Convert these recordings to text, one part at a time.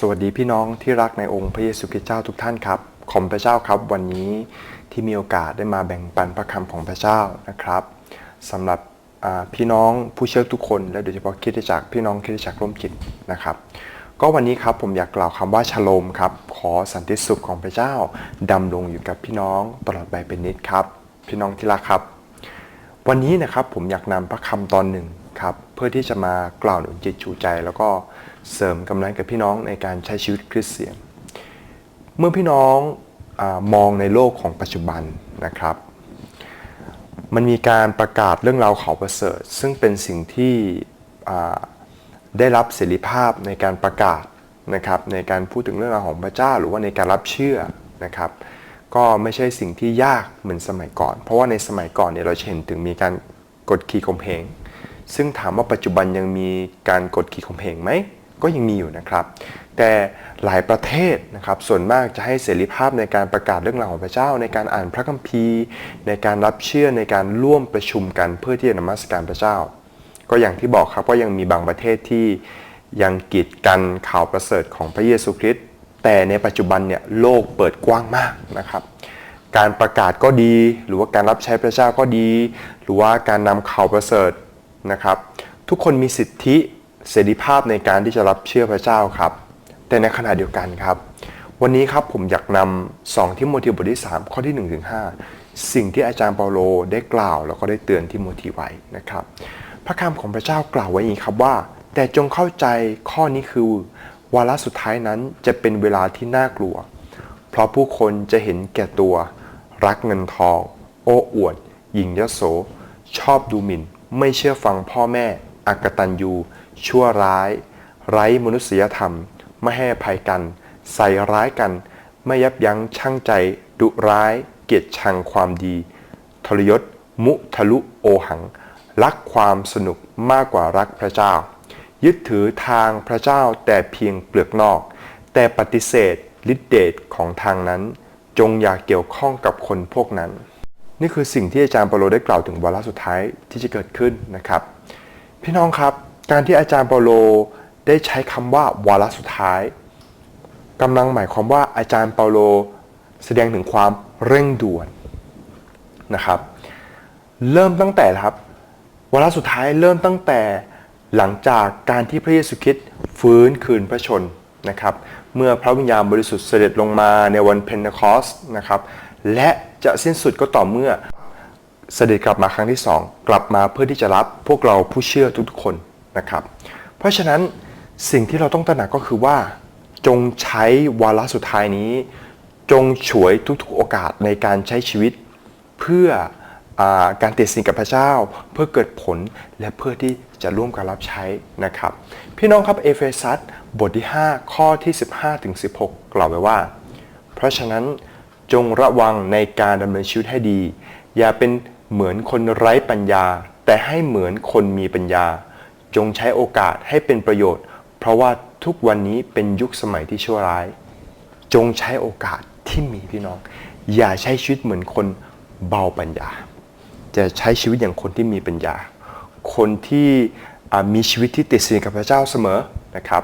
สวัสดีพี่น้องที่รักในองค์พระเยซูคริสต์เจ้าทุกท่านครับ ขอบพระเจ้าครับวันนี้ที่มีโอกาสได้มาแบ่งปันพระคำของพระเจ้านะครับสำหรับพี่น้องผู้เชื่อทุกคน และโดยเฉพาะคิดจักพี่น้องคิดจักร่วมจิตนะครับ ก็วันนี้ครับผมอยากกล่าวคำว่าชโลมครับ ขอสันติสุขของพระเจ้าดำรงอยู่กับพี่น้องตลอดไปเป็นนิดครับ พี่น้องที่รักครับ วันนี้นะครับผมอยากนำพระคำตอนหนึ่ง ครับเพื่อที่จะมากล่าวหนุนจิตชูใจ แล้วก็เสริมกำลังกับพี่น้องในการใช้ชีวิตคริสเตียน เมื่อพี่น้องอมองในโลกของปัจจุบันนะครับ มันมีการประกาศเรื่องราวข่าวประเสริฐ ซึ่งเป็นสิ่งที่ได้รับเสรีภาพในการประกาศนะครับในการพูดถึงเรื่องราวของพระเจ้า หรือว่าในการรับเชื่อนะครับ ก็ไม่ใช่สิ่งที่ยากเหมือนสมัยก่อน เพราะว่าในสมัยก่อนเนี่ยเราเห็นถึงมีการกดขี่ข่มเหง ซึ่งถามว่าปัจจุบันยังมีการกดขี่ข่มเหงไหม ก็ยังมีอยู่นะครับ แต่หลายประเทศนะครับส่วนมากจะให้เสรีภาพในการประกาศเรื่องราวของพระเจ้า ในการอ่านพระคัมภีร์ ในการรับเชื่อในการร่วมประชุมกันเพื่อที่จะนมัสการพระเจ้า ก็อย่างที่บอกครับว่ายังมีบางประเทศที่ยังกีดกันข่าวประเสริฐของพระเยซูคริสต์แต่ในปัจจุบันเนี่ยโลกเปิดกว้างมากนะครับ การประกาศก็ดี หรือว่าการรับใช้พระเจ้าก็ดี หรือว่าการนำข่าวประเสริฐ นะครับทุกคนมีสิทธิเสรีภาพในการที่จะรับเชื่อพระเจ้าครับ แต่ในขณะเดียวกันครับ วันนี้ครับผมอยากนำสองทิโมธีบทที่ 3 ข้อที่1ถึง5สิ่งที่อาจารย์เปาโลได้กล่าว แล้วก็ได้เตือนทิโมธีไว้นะครับ พระคำของพระเจ้ากล่าวไว้อย่างนี้ครับว่า แต่จงเข้าใจข้อนี้คือวาระสุดท้ายนั้นจะเป็นเวลาที่น่ากลัว เพราะผู้คนจะเห็นแก่ตัว รักเงินทอง โอ้อวด หญิงยโส ชอบดูหมิ่น ไม่เชื่อฟังพ่อแม่ อักตันยู ชั่วร้าย ไร้มนุษยธรรม ไม่ให้ภัยกัน ใส่ร้ายกัน ไม่ยับยั้งชั่งใจ ดุร้าย เกลียดชังความดี ทรยศ มุทะลุโอหัง รักความสนุกมากกว่ารักพระเจ้า ยึดถือทางพระเจ้าแต่เพียงเปลือกนอก แต่ปฏิเสธฤทธิเดชของทางนั้น จงอย่าเกี่ยวข้องกับคนพวกนั้น นี่คือสิ่งที่อาจารย์เปาโลได้กล่าวถึงวาระสุดท้ายที่จะเกิดขึ้นนะครับ พี่น้องครับ การที่อาจารย์เปาโลได้ใช้คำว่าวาระสุดท้ายกำลังหมายความว่าอาจารย์เปาโลแสดงถึงความเร่งด่วนนะครับ เริ่มตั้งแต่ครับวาระสุดท้ายเริ่มตั้งแต่หลังจากการที่พระเยซูคริสต์ฟื้นคืนพระชนนะครับ เมื่อพระวิญญาณบริสุทธิ์เสด็จลงมาในวันเพนทคอสนะครับ และ จะสิ้นสุดก็ต่อเมื่อเสด็จกลับมาครั้งที่สองกลับมาเพื่อที่จะรับพวกเราผู้เชื่อทุกๆคนนะครับ เพราะฉะนั้นสิ่งที่เราต้องตระหนักก็คือว่า จงใช้วาระสุดท้ายนี้ จงฉวยทุกๆโอกาสในการใช้ชีวิต เพื่ออการติดสินกับพระเจ้า เพื่อเกิดผลและเพื่อที่จะร่วมกันรับใช้นะครับ พี่น้องครับเอเฟซัสบทที่ 5 ข้อที่ 15ถึง16 กล่าวไว้ว่า เพราะฉะนั้น จงระวังในการดำเนินชีวิตให้ดี อย่าเป็นเหมือนคนไร้ปัญญา แต่ให้เหมือนคนมีปัญญา จงใช้โอกาสให้เป็นประโยชน์ เพราะว่าทุกวันนี้เป็นยุคสมัยที่ชั่วร้าย จงใช้โอกาสที่มีพี่น้อง อย่าใช้ชีวิตเหมือนคนเบาปัญญา จะใช้ชีวิตอย่างคนที่มีปัญญา คนที่มีชีวิตที่ติดสินกับพระเจ้าเสมอนะครับ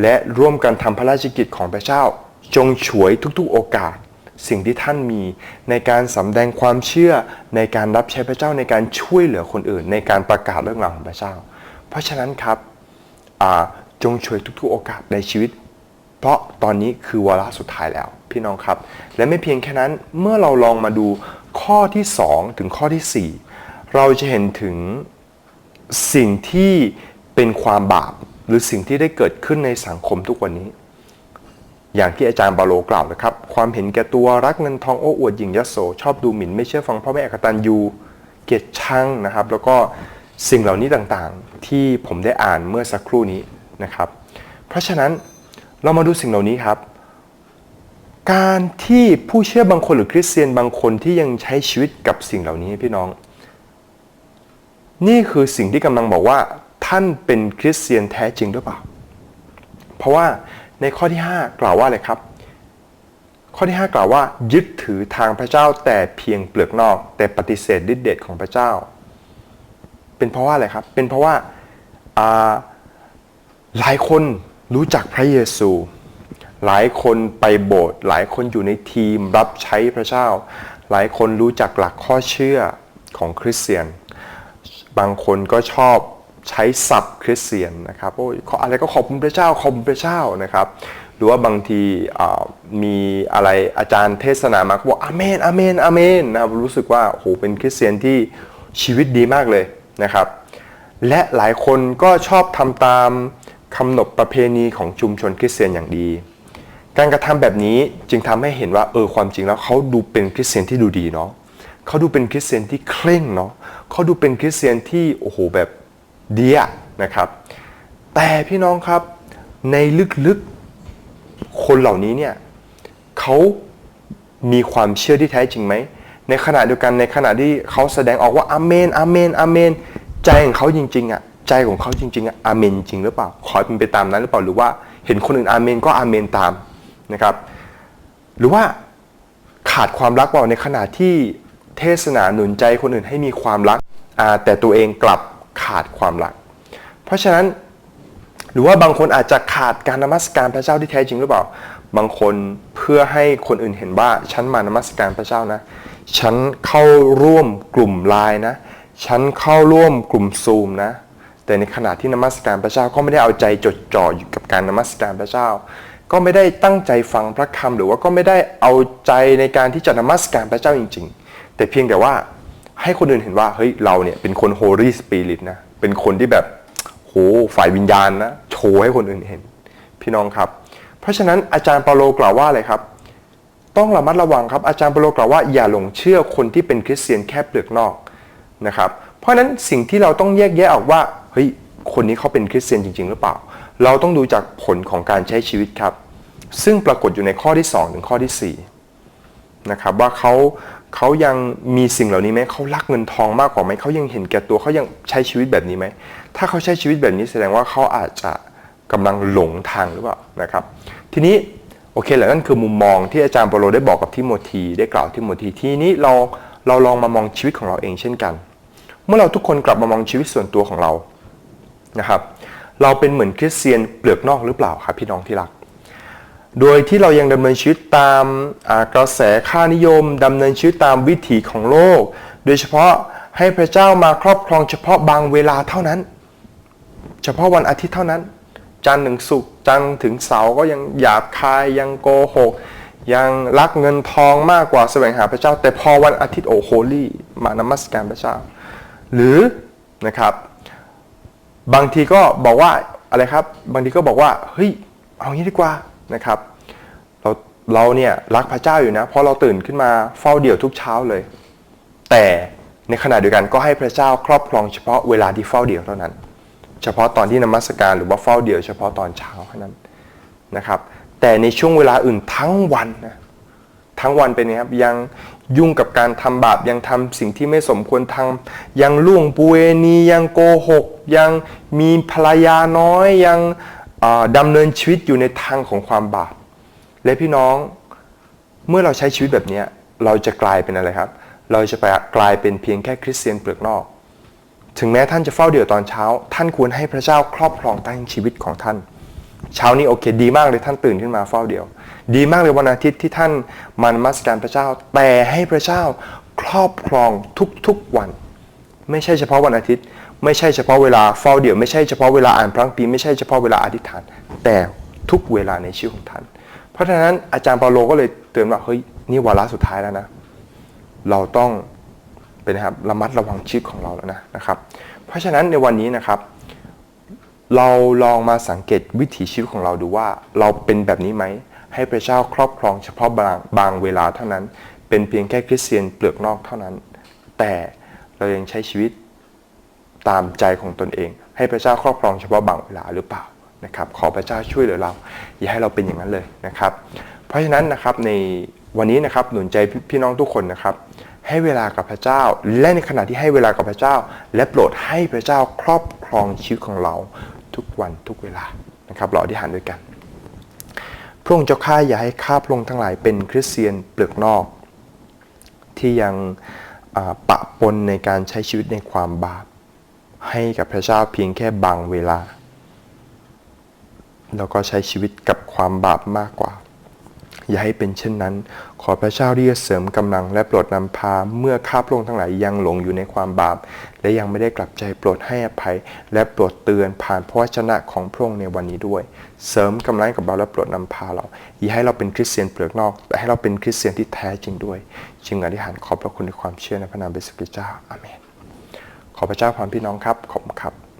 และร่วมกันทำพระราชกิจของพระเจ้า จงฉวยทุกๆโอกาส สิ่งที่ท่านมีในการสำแดงความเชื่อในการรับใช้พระเจ้าในการช่วยเหลือคนอื่น ในการประกาศเรื่องราวของพระเจ้า เพราะฉะนั้นครับจงช่วยทุกๆโอกาสในชีวิต เพราะตอนนี้คือวาระสุดท้ายแล้ว พี่น้องครับ และไม่เพียงแค่นั้นเมื่อเราลองมาดูข้อที่ 2 ถึงข้อทีสี่4 เราจะเห็นถึงสิ่งที่เป็นความบาป หรือสิ่งที่ได้เกิดขึ้นในสังคมทุกวันนี้ อย่างที่อาจารย์บาโลกล่าวนะครับ ความเห็นแก่ตัวรักเงินทองโอ้อวดหยิ่งยโสชอบดูหมิ่นไม่เชื่อฟังพ่อแม่อกตันยูเกียรติชังนะครับ แล้วก็สิ่งเหล่านี้ต่างๆ ที่ผมได้อ่านเมื่อสักครู่นี้นะครับ เพราะฉะนั้นเรามาดูสิ่งเหล่านี้ครับ การที่ผู้เชื่อบางคนหรือคริสเตียนบางคนที่ยังใช้ชีวิตกับสิ่งเหล่านี้พี่น้อง นี่คือสิ่งที่กำลังบอกว่าท่านเป็นคริสเตียนแท้จริงหรือเปล่า เพราะว่า ในข้อที่ 5 กล่าวว่าอะไรครับ ข้อที่ 5 กล่าวว่า ยึดถือทางพระเจ้าแต่เพียงเปลือกนอก แต่ปฏิเสธฤทธิเดชของพระเจ้า เป็นเพราะว่าอะไรครับ เป็นเพราะว่าอ่าหลายคนรู้จักพระเยซู หลายคนไปโบสถ์หลายคนอยู่ในทีมรับใช้พระเจ้า หลายคนรู้จักหลักข้อเชื่อของคริสเตียน บางคนก็ชอบ ใช้ศัพท์คริสเตียนนะครับโอ้ยขออะไรก็ขอบคุณพระเจ้าขอบคุณพระเจ้านะครับ หรือว่าบางทีมีอะไรอาจารย์เทศนามาบอกอาเมนอาเมนอาเมนนะครับรู้สึกว่าโอ้โหเป็นคริสเตียนที่ชีวิตดีมากเลยนะครับ และหลายคนก็ชอบทำตามคำนบประเพณีของชุมชนคริสเตียนอย่างดี การกระทำแบบนี้จึงทำให้เห็นว่าเออความจริงแล้วเขาดูเป็นคริสเตียนที่ดูดีเนาะเขาดูเป็นคริสเตียนที่เคร่งเนาะเขาดูเป็นคริสเตียนที่โอ้โหแบบ ดีอะนะครับ แต่พี่น้องครับในลึกๆคนเหล่านี้เนี่ยเขามีความเชื่อที่แท้จริงไหม ในขณะเดียวกันในขณะที่เขาแสดงออกว่าอาเมนอาเมนอาเมน ใจของเขาจริงๆอะใจของเขาจริงๆอะอาเมนจริงหรือเปล่าขอเป็นไปตามนั้นหรือเปล่าหรือว่าเห็นคนอื่นอาเมนก็อาเมนตามนะครับ หรือว่าขาดความรักเปล่าในขณะที่เทศนาหนุนใจคนอื่นให้มีความรักแต่ตัวเองกลับ ขาดความรัก เพราะฉะนั้นหรือว่าบางคนอาจจะขาดการนมัสการพระเจ้าที่แท้จริงหรือเปล่า บางคนเพื่อให้คนอื่นเห็นว่าฉันมานมัสการพระเจ้านะ ฉันเข้าร่วมกลุ่มไลน์นะ ฉันเข้าร่วมกลุ่มซูมนะ แต่ในขณะที่นมัสการพระเจ้าก็ไม่ได้เอาใจจดจ่ออยู่กับการนมัสการพระเจ้า ก็ไม่ได้ตั้งใจฟังพระคำหรือว่าก็ไม่ได้เอาใจในการที่จะนมัสการพระเจ้าจริง ๆ แต่เพียงแต่ว่า ให้คนอื่นเห็นว่าเฮ้ยเราเนี่ยเป็นคน Holy Spirit นะ เป็นคนที่แบบโหฝ่ายวิญญาณนะ โชว์ให้คนอื่นเห็น พี่น้องครับ เพราะฉะนั้นอาจารย์เปาโลกล่าวว่าอะไรครับ ต้องระมัดระวังครับ อาจารย์เปาโลกล่าวว่าอย่าหลงเชื่อคนที่เป็นคริสเตียนแค่เปลือกนอกนะครับ เพราะฉะนั้นสิ่งที่เราต้องแยกแยะออกว่าเฮ้ยคนนี้เขาเป็นคริสเตียนจริง ๆ หรือเปล่า เราต้องดูจากผลของการใช้ชีวิตครับ ซึ่งปรากฏอยู่ในข้อที่ 2 ถึงข้อที่4นะครับว่าเขา เขายังมีสิ่งเหล่านี้ไหมเขารักเงินทองมากกว่าไหมเขายังเห็นแก่ตัวเขายังใช้ชีวิตแบบนี้ไหมถ้าเขาใช้ชีวิตแบบนี้แสดงว่าเขาอาจจะกำลังหลงทางหรือเปล่านะครับ ทีนี้โอเคแหละนั่นคือมุมมองที่อาจารย์เปโลได้บอกกับทิโมธีได้กล่าวทิโมธีทีนี้เราเราลองมามองชีวิตของเราเองเช่นกัน เมื่อเราทุกคนกลับมามองชีวิตส่วนตัวของเรานะครับ เราเป็นเหมือนคริสเตียนเปลือกนอกหรือเปล่าครับพี่น้องที่รัก โดยที่เรายังดำเนินชีวิตตามกระแสค่านิยมดำเนินชีวิตตามวิถีของโลก โดยเฉพาะให้พระเจ้ามาครอบครองเฉพาะบางเวลาเท่านั้น เฉพาะวันอาทิตย์เท่านั้น จันทร์ถึงศุกร์จันทร์ถึงเสาร์ก็ยังหยาบคายยังโกหก ยังรักเงินทองมากกว่าแสวงหาพระเจ้า แต่พอวันอาทิตย์โอโฮลี่มานมัสการพระเจ้า หรือนะครับบางทีก็บอกว่าอะไรครับ บางทีก็บอกว่าเฮ้ยเอางี้ดีกว่า นะครับ เราเราเนี่ยรักพระเจ้าอยู่นะเพราะเราตื่นขึ้นมาเฝ้าเดี่ยวทุกเช้าเลย แต่ในขณะเดียวกันก็ให้พระเจ้าครอบครองเฉพาะเวลาที่เฝ้าเดี่ยวเท่านั้น เฉพาะตอนที่นมัสการหรือว่าเฝ้าเดี่ยวเฉพาะตอนเช้าเท่านั้นนะครับ แต่ในช่วงเวลาอื่นทั้งวันนะทั้งวันเป็นไงครับยังยุ่งกับการทำบาปยังทำสิ่งที่ไม่สมควรทำยังล่วงปุเวณียังโกหก ยังมีภรรยาน้อยยัง ดำเนินชีวิตอยู่ในทางของความบาปและพี่น้องเมื่อเราใช้ชีวิตแบบนี้เราจะกลายเป็นอะไรครับ เราจะไปกลายเป็นเพียงแค่คริสเตียนเปลือกนอก ถึงแม้ท่านจะเฝ้าเดี่ยวตอนเช้า ท่านควรให้พระเจ้าครอบครองตั้งชีวิตของท่าน เช้านี้โอเค ดีมากเลยท่านตื่นขึ้นมาเฝ้าเดี่ยว ดีมากเลยวันอาทิตย์ที่ท่านมานมัสการพระเจ้า แต่ให้พระเจ้าครอบครองทุกๆวัน ไม่ใช่เฉพาะวันอาทิตย์ ไม่ใช่เฉพาะเวลาเฝ้าเดี่ยวไม่ใช่เฉพาะเวลาอ่านพระคัมภีร์ไม่ใช่เฉพาะเวลาอธิษฐาน แต่ทุกเวลาในชีวิตของท่าน เพราะฉะนั้นอาจารย์เปาโลก็เลยเตือนว่าเฮ้ยนี่วาระสุดท้ายแล้วนะ เราต้องเป็นนะครับระมัดระวังชีวิตของเราแล้วนะนะครับ เพราะฉะนั้นในวันนี้นะครับ เราลองมาสังเกตวิถีชีวิตของเราดูว่า เราเป็นแบบนี้ไหมให้พระเจ้าครอบครองเฉพาะบางบางเวลาเท่านั้น เป็นเพียงแค่คริสเตียนเปลือกนอกเท่านั้น แต่เรายังใช้ชีวิต ตามใจของตนเอง ให้พระเจ้าครอบครองเฉพาะบางเวลาหรือเปล่านะครับขอพระเจ้าช่วยเหลือเรา อย่าให้เราเป็นอย่างนั้นเลยนะครับ เพราะฉะนั้นนะครับในวันนี้นะครับหนุนใจพี่น้องทุกคนนะครับ ให้เวลากับพระเจ้า และในขณะที่ให้เวลากับพระเจ้า และโปรดให้พระเจ้าครอบครองชีวิตของเราทุกวันทุกเวลานะครับเราอธิษฐานด้วยกัน พระองค์เจ้าข้าอย่าให้ข้าพระองค์ทั้งหลายเป็นคริสเตียนเปลือกนอก ที่ยังปะปนในการใช้ชีวิตในความบาป ให้กับพระเจ้าเพียงแค่บางเวลา แล้วก็ใช้ชีวิตกับความบาปมากกว่า อย่าให้เป็นเช่นนั้น ขอพระเจ้าที่จะเสริมกำลังและโปรดนำพาเมื่อข้าพระองค์ทั้งหลายยังหลงอยู่ในความบาป และยังไม่ได้กลับใจโปรดให้อภัย และโปรดเตือนผ่านพระวจนะของพระองค์ในวันนี้ด้วย เสริมกำลังให้กับเราและโปรดนำพาเรา อย่าให้เราเป็นคริสเตียนเปลือกนอก แต่ให้เราเป็นคริสเตียนที่แท้จริงด้วย จึงอธิษฐานขอบพระคุณในความเชื่อในพระนามเบสุกิเจ้าอาเมน ขอพระเจ้าพรพี่น้องครับ ขอบคุณครับ